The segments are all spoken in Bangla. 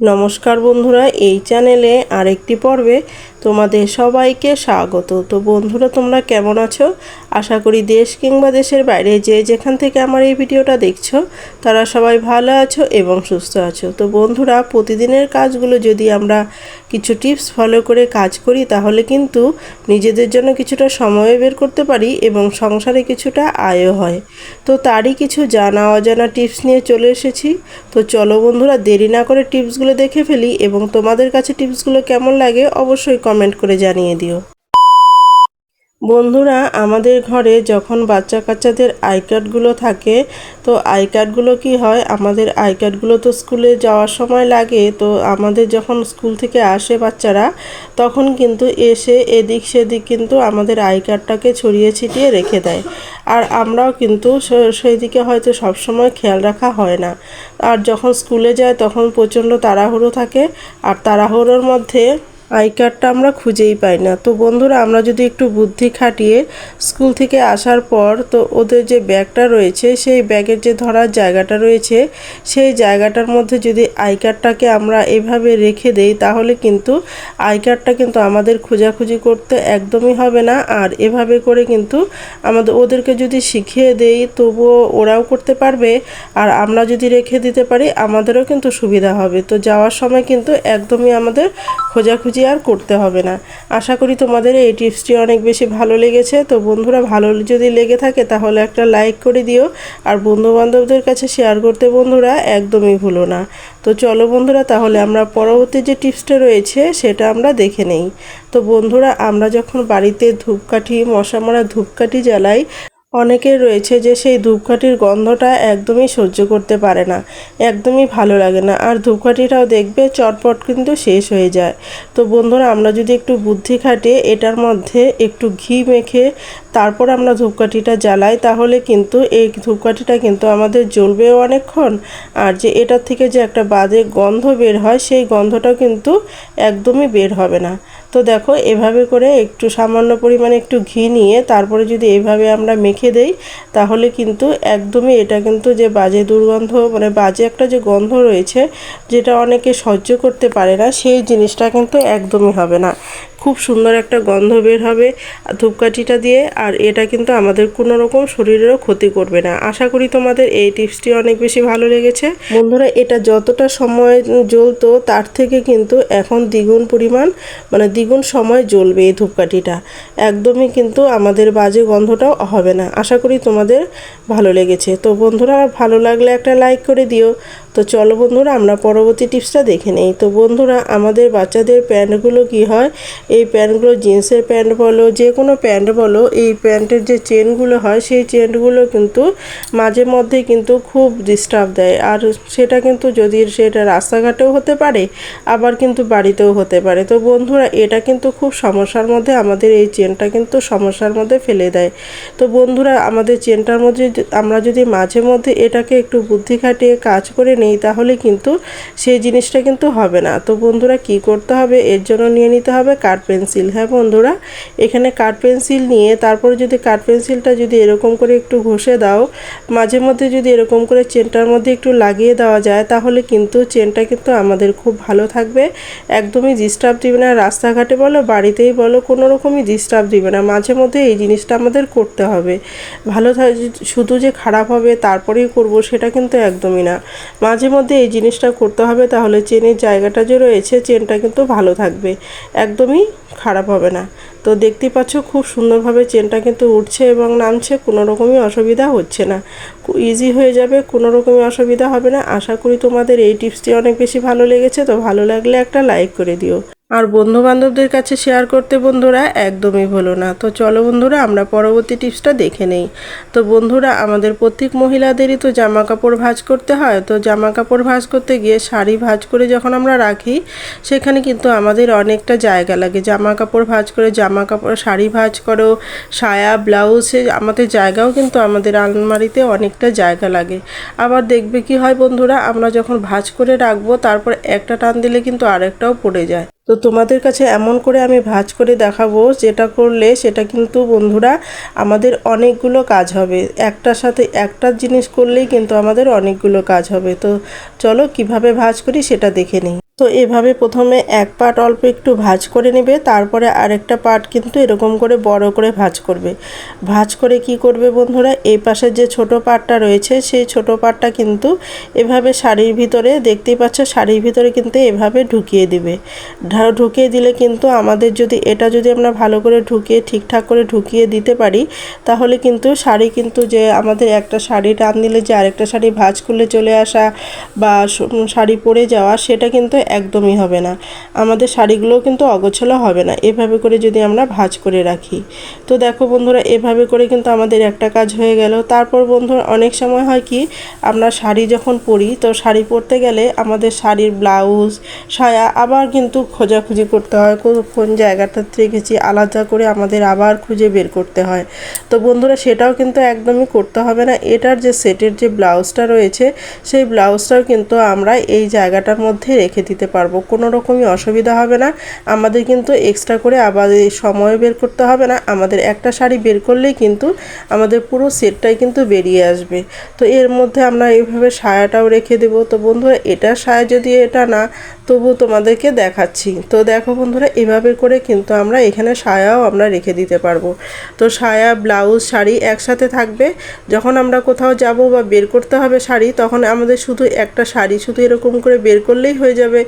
নমস্কার বন্ধুরা এই চ্যানেলে আরেকটি পর্বে তোমাদের সবাইকে স্বাগত। তো বন্ধুরা, তোমরা কেমন আছো? আশা করি দেশ কিংবা দেশের বাইরে যে যেখান থেকে আমার এই ভিডিওটা দেখছ, তারা সবাই ভালো আছো এবং সুস্থ আছো। তো বন্ধুরা, প্রতিদিনের কাজগুলো যদি আমরা কিছু টিপস ফলো করে কাজ করি, তাহলে কিন্তু নিজেদের জন্য কিছুটা সময় বের করতে পারি এবং সংসারে কিছুটা আয়ও হয়। তো তারই কিছু জানা অজানা টিপস নিয়ে চলে এসেছি। তো চলো বন্ধুরা, দেরি না করে টিপসগুলো দেখে ফেলি এবং তোমাদের কাছে টিপসগুলো কেমন লাগে অবশ্যই কমেন্ট করে জানিয়ে দিও। বন্ধুরা, আমাদের ঘরে যখন বাচ্চা কাচ্চাদের আই কার্ডগুলো থাকে, তো আই কার্ডগুলো কি হয়? আমাদের আই কার্ডগুলো তো স্কুলে যাওয়ার সময় লাগে, তো আমাদের যখন স্কুল থেকে আসে বাচ্চারা, তখন কিন্তু এসে এদিক সেদিক কিন্তু আমাদের আই কার্ডটাকে ছড়িয়ে ছিটিয়ে রেখে দেয়। আর আমরাও কিন্তু সেই দিকে হয়তো সবসময় খেয়াল রাখা হয় না। আর যখন স্কুলে যায়, তখন প্রচণ্ড তাড়াহুড়ো থাকে। আর তাড়াহুড়োর মধ্যে আই কার্ডটা আমরা খুঁজেই পাই না। তো বন্ধুরা, আমরা যদি একটু বুদ্ধি খাটিয়ে স্কুল থেকে আসার পর তো ওদের যে ব্যাগটা রয়েছে, সেই ব্যাগের যে ধরার জায়গাটা রয়েছে, সেই জায়গাটার মধ্যে যদি আই কার্ডটাকে আমরা এভাবে রেখে দেই, তাহলে কিন্তু আই কার্ডটা কিন্তু আমাদের খোঁজাখুঁজি করতে একদমই হবে না। আর এভাবে করে কিন্তু আমাদের, ওদেরকে যদি শিখিয়ে দেই, তবুও ওরাও করতে পারবে। আর আমরা যদি রেখে দিতে পারি, আমাদেরও কিন্তু সুবিধা হবে। তো যাওয়ার সময় কিন্তু একদমই আমাদের খোঁজাখুঁজি খুঁজে আর করতে হবে না। আশা করি তোমাদের এই টিপসটি অনেক বেশি ভালো লেগেছে। তো বন্ধুরা, ভালো যদি লেগে থাকে তাহলে একটা লাইক করে দিও। আর বন্ধু বান্ধবদের কাছে শেয়ার করতে বন্ধুরা একদমই ভুলো না। তো চলো বন্ধুরা, তাহলে আমরা পরবর্তী যে টিপসটা রয়েছে সেটা আমরা দেখে নেই। তো বন্ধুরা, আমরা যখন বাড়িতে ধূপকাঠি মশা মারা ধূপকাঠি জ্বালাই অনেকের রয়েছে যে সেই ধূপকাঠির গন্ধটা একদমই সহ্য করতে পারে না, একদমই ভালো লাগে না। আর ধূপকাঠিটাও দেখবে চটপট কিন্তু শেষ হয়ে যায়। তো বন্ধুরা, আমরা যদি একটু বুদ্ধি খাটিয়ে এটার মধ্যে একটু ঘি মেখে তারপর আমরা ধূপকাঠিটা জ্বালাই, তাহলে কিন্তু এই ধূপকাঠিটা কিন্তু আমাদের জ্বলবেও অনেকক্ষণ। আর যে এটার থেকে যে একটা বাজে গন্ধ বের হয়, সেই গন্ধটাও কিন্তু একদমই বের হবে না। তো দেখো, এভাবে করে একটু সামান্য পরিমাণে একটু ঘি নিয়ে তারপরে যদি এভাবে আমরা মেখে দেই, তাহলে কিন্তু একদমই এটা কিন্তু যে বাজে দুর্গন্ধ মানে বাজে একটা যে গন্ধ রয়েছে, যেটা অনেকে সহ্য করতে পারে না, সেই জিনিসটা কিন্তু একদমই হবে না। খুব সুন্দর একটা গন্ধ বের হবে ধূপকাঠিটা দিয়ে, আর এটা কিন্তু আমাদের কোনো রকম শরীরেরও ক্ষতি করবে না। আশা করি তোমাদের এই টিপসটি অনেক বেশি ভালো লেগেছে। বন্ধুরা, এটা যতটা সময় জ্বলতো, তার থেকে কিন্তু এখন দ্বিগুণ পরিমাণ মানে দ্বিগুণ সময় জ্বলবে এই ধূপকাঠিটা। একদমই কিন্তু আমাদের বাজে গন্ধটাও হবে না। আশা করি তোমাদের ভালো লেগেছে। তো বন্ধুরা, ভালো লাগলে একটা লাইক করে দিও। তো চলো বন্ধুরা, আমরা পরবর্তী টিপসটা দেখে নেই। তো বন্ধুরা, আমাদের বাচ্চাদের প্যান্টগুলো কি হয়? এই প্যান্টগুলো, জিন্সের প্যান্ট বলো, যে কোনো প্যান্ট বলো, এই প্যান্টের যে চেনগুলো হয়, সেই চেনগুলো কিন্তু মাঝে মধ্যে কিন্তু খুব ডিস্টার্ব দেয়। আর সেটা কিন্তু যদি সেটা রাস্তাঘাটেও হতে পারে, আবার কিন্তু বাড়িতেও হতে পারে। তো বন্ধুরা এটা কিন্তু খুব সমস্যার মধ্যে আমাদের এই চেনটা কিন্তু সমস্যার মধ্যে ফেলে দেয়। তো বন্ধুরা, আমাদের চেনটার মধ্যে আমরা যদি মাঝে মধ্যে এটাকে একটু বুদ্ধি খাটিয়ে কাজ করে নেই, তাহলে কিন্তু সেই জিনিসটা কিন্তু হবে না। তো বন্ধুরা, কি করতে হবে? এর জন্য নিয়ে নিতে হবে কাঠ পেন্সিল। হ্যাঁ বন্ধুরা, এখানে কাঠ পেন্সিল নিয়ে তারপরে যদি কাঠ পেন্সিলটা যদি এরকম করে একটু ঘষে দাও, মাঝে মধ্যে যদি এরকম করে চেনটার মধ্যে একটু লাগিয়ে দেওয়া যায়, তাহলে কিন্তু চেনটা কিন্তু আমাদের খুব ভালো থাকবে। একদমই ডিস্টার্ব দিবে না, রাস্তাঘাটে বলো, বাড়িতেই বলো, কোনো রকমই ডিস্টার্ব দিবে না। মাঝে মধ্যে এই জিনিসটা আমাদের করতে হবে। ভালো শুধু যে খারাপ হবে তারপরেই করব সেটা কিন্তু একদমই না। মাঝে মধ্যে এই জিনিসটা করতে হবে তাহলে চেনের জায়গাটা যে রয়েছে, চেনটা কিন্তু ভালো থাকবে। একদমই খারাপ হবে না। তো দেখতে পাচ্ছ খুব সুন্দরভাবে চেনটা কিন্তু উঠছে এবং নামছে, কোনো রকমই অসুবিধা হচ্ছে না। ইজি হয়ে যাবে, কোনো রকমই অসুবিধা হবে না। আশা করি তোমাদের এই টিপসটি অনেক বেশি ভালো লেগেছে। তো ভালো লাগলে একটা লাইক করে দিও। আর বন্ধু বান্ধবদের কাছে শেয়ার করতে বন্ধুরা একদমই ভুলো না। তো চলো বন্ধুরা, আমরা পরবর্তী টিপসটা দেখে নেই। তো বন্ধুরা, আমাদের প্রত্যেক মহিলাদেরই তো জামা কাপড় ভাজ করতে হয়। তো জামা কাপড় ভাজ করতে গিয়ে শাড়ি ভাজ করে যখন আমরা রাখি, সেখানে কিন্তু আমাদের অনেকটা জায়গা লাগে। জামা কাপড় ভাজ করে জামা কাপড় শাড়ি ভাজ করো, সায়া, ব্লাউজে আমাদের জায়গাও কিন্তু আমাদের আলমারিতে অনেকটা জায়গা লাগে। আবার দেখবে কি হয় বন্ধুরা, আমরা যখন ভাজ করে রাখব, তারপর একটা টান দিলে কিন্তু আরেকটাও পড়ে যায়। তো তোমাদের কাছে এমন করে আমি ভাজ করে দেখাবো, যেটা করলে সেটা কিন্তু বন্ধুরা আমাদের অনেকগুলো কাজ হবে। একটার সাথে একটা জিনিস করলেই কিন্তু আমাদের অনেকগুলো কাজ হবে। তো চলো কীভাবে ভাজ করি সেটা দেখে নিই। তো এভাবে প্রথমে এক পাট অল্প একটু ভাজ করে নেবে, তারপরে আরেকটা পাট কিন্তু এরকম করে বড় করে ভাজ করবে। ভাজ করে কি করবে বন্ধুরা? এই পাশের যে ছোট পাটটা রয়েছে, সেই ছোট পাটটা কিন্তু এভাবে শাড়ির ভিতরে, দেখতেই পাচ্ছ শাড়ির ভিতরে কিন্তু এভাবে ঢুকিয়ে দিবে। ঢুকিয়ে দিলে কিন্তু আমাদের যদি, এটা যদি আমরা ভালো করে ঢুকিয়ে, ঠিকঠাক করে ঢুকিয়ে দিতে পারি, তাহলে কিন্তু শাড়ি কিন্তু যে আমাদের একটা শাড়ি টান দিলে, যে আরেকটা শাড়ি ভাঁজ করলে চলে আসা বা শাড়ি পরে যাওয়া, সেটা কিন্তু একদমই হবে না। আমাদের শাড়িগুলোও কিন্তু অগোছালো হবে না। এভাবে করে যদি আমরা ভাঁজ করে রাখি। তো দেখো বন্ধুরা, এভাবে করে কিন্তু আমাদের একটা কাজ হয়ে গেল। তারপর বন্ধুরা, অনেক সময় হয় কি, আমরা শাড়ি যখন পরি, তো শাড়ি পরতে গেলে আমাদের শাড়ির ব্লাউজ, সায়া আবার কিন্তু খোঁজাখুঁজি করতে হয়। কোন জায়গাটা রেখেছি আলাদা করে আমাদের আবার খুঁজে বের করতে হয়। তো বন্ধুরা, সেটাও কিন্তু একদমই করতে হবে না। এটার যে সেটের যে ব্লাউজটা রয়েছে, সেই ব্লাউজটাও কিন্তু আমরা এই জায়গাটার মধ্যে রেখে দিতে পারব। কোনো রকমই অসুবিধা হবে না। আমাদের কিন্তু এক্সট্রা করে আবার সময় বের করতে হবে না। আমাদের একটা শাড়ি বের করলেই কিন্তু আমাদের পুরো সেটটাই কিন্তু বেরিয়ে আসবে। তো এর মধ্যে আমরা এইভাবে সায়াটাও রেখে দেবো। তো বন্ধুরা, এটা সায়া যদি এটা না তবু তোমাদেরকে দেখাচ্ছি। তো দেখো বন্ধুরা, এভাবে করে কিন্তু আমরা এখানে সায়াও আমরা রেখে দিতে পারব। তো সায়া, ব্লাউজ, শাড়ি একসাথে থাকবে। যখন আমরা কোথাও যাব বা বের করতে হবে শাড়ি, তখন আমাদের শুধু একটা শাড়ি শুধু এরকম করে বের করলেই হয়ে যাবে।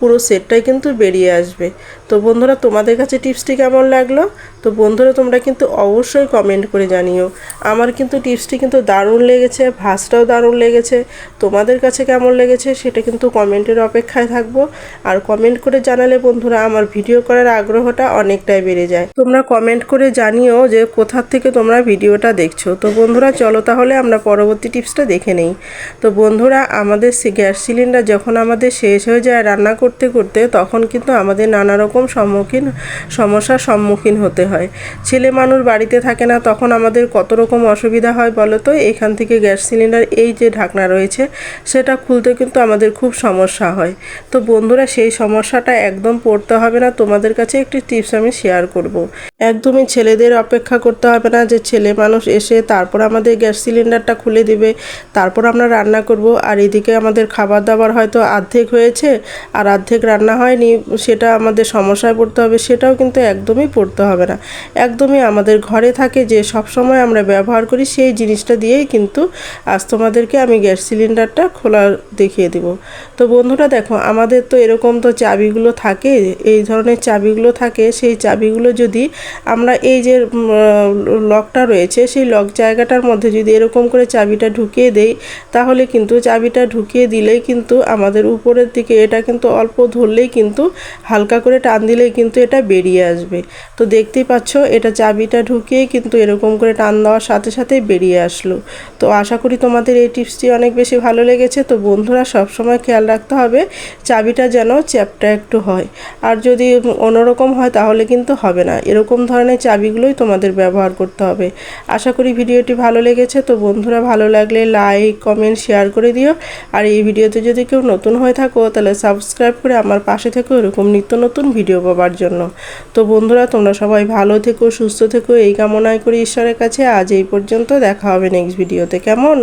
পুরো সেটটাই কিন্তু বেরিয়ে আসবে। তো বন্ধুরা, তোমাদের কাছে টিপসটি কেমন লাগল? তো বন্ধুরা, তোমরা কিন্তু অবশ্যই কমেন্ট করে জানিও। আমার কিন্তু টিপসটি কিন্তু দারুণ লেগেছে, ভাসটাও দারুণ লেগেছে। তোমাদের কাছে কেমন লেগেছে সেটা কিন্তু কমেন্টের অপেক্ষায় থাকব। আর কমেন্ট করে জানালে বন্ধুরা, আমার ভিডিও করার আগ্রহটা অনেকটাই বেড়ে যায়। তোমরা কমেন্ট করে জানিও যে কোথার থেকে তোমরা ভিডিওটা দেখছ। তো বন্ধুরা, চলো তাহলে আমরা পরবর্তী টিপসটা দেখে নেই। তো বন্ধুরা, আমাদের গ্যাস সিলিন্ডার যখন আমাদের শেষ হয়ে যায়, রান্না করতে করতে তখন কিন্তু আমাদের নানা রকম সম্মুখীন, সমস্যার সম্মুখীন হতে হয়। ছেলে মানুষ বাড়িতে থাকে না, তখন আমাদের কত রকম অসুবিধা হয় বলো তো? এখান থেকে গ্যাস সিলিন্ডার, এই যে ঢাকনা রয়েছে, সেটা খুলতে কিন্তু আমাদের খুব সমস্যা হয়। তো বন্ধুরা, সেই সমস্যাটা একদম পড়তে হবে না। তোমাদের কাছে একটি টিপস আমি শেয়ার করব। একদমই ছেলেদের অপেক্ষা করতে হবে না যে ছেলে মানুষ এসে তারপর আমাদের গ্যাস সিলিন্ডারটা খুলে দিবে, তারপর আমরা রান্না করব। আর এদিকে আমাদের খাবার দাবার হয়তো অর্ধেক হয়েছে, আর অর্ধেক রান্না হয়নি, সেটা আমাদের সমস্যায় পড়তে হবে, সেটাও কিন্তু একদমই পড়তে হবে না। একদমই আমাদের ঘরে থাকে যে সব সময় আমরা ব্যবহার করি, সেই জিনিসটা দিয়েই কিন্তু আজ তোমাদেরকে আমি গ্যাস সিলিন্ডারটা খোলা দেখিয়ে দিব। তো বন্ধুরা দেখো, আমাদের তো এরকম তো চাবিগুলো থাকে, এই ধরনের চাবিগুলো থাকে, সেই চাবিগুলো যদি আমরা এই যে লকটা রয়েছে, সেই লক জায়গাটার মধ্যে যদি এরকম করে চাবিটা ঢুকিয়ে দেই, তাহলে কিন্তু চাবিটা ঢুকিয়ে দিলেই কিন্তু আমাদের উপরের দিকে, এটা কিন্তু অল্প ধরলেই কিন্তু হালকা করে টান দিলেই কিন্তু এটা বেরিয়ে আসবে। তো দেখতেই পাচ্ছ, এটা চাবিটা ঢুকিয়েই কিন্তু এরকম করে টান দেওয়ার সাথে সাথে বেরিয়ে আসলো। তো আশা করি তোমাদের এই টিপসটি অনেক বেশি ভালো লেগেছে। তো বন্ধুরা, সবসময় খেয়াল রাখতে হবে, চাবিটা যেন চ্যাপটা একটু হয়। আর যদি অন্যরকম হয় তাহলে কিন্তু হবে না। এরকম ধরনের চাবিগুলোই তোমাদের ব্যবহার করতে হবে। আশা করি ভিডিওটি ভালো লেগেছে। তো বন্ধুরা, ভালো লাগলে লাইক, কমেন্ট, শেয়ার করে দিও। আর এই ভিডিওতে যদি কেউ নতুন হয়ে থাকো, তাহলে সাবস্ক্রাইব করে আমার পাশে থেকো এরকম নিত্য নতুন ভিডিও পাবার জন্য। তো বন্ধুরা, তোমরা সবাই ভালো থেকো, সুস্থ থেকো, এই কামনায় করি ঈশ্বরের কাছে। আজ এই পর্যন্ত দেখা হবে নেক্সট ভিডিওতে কেমন?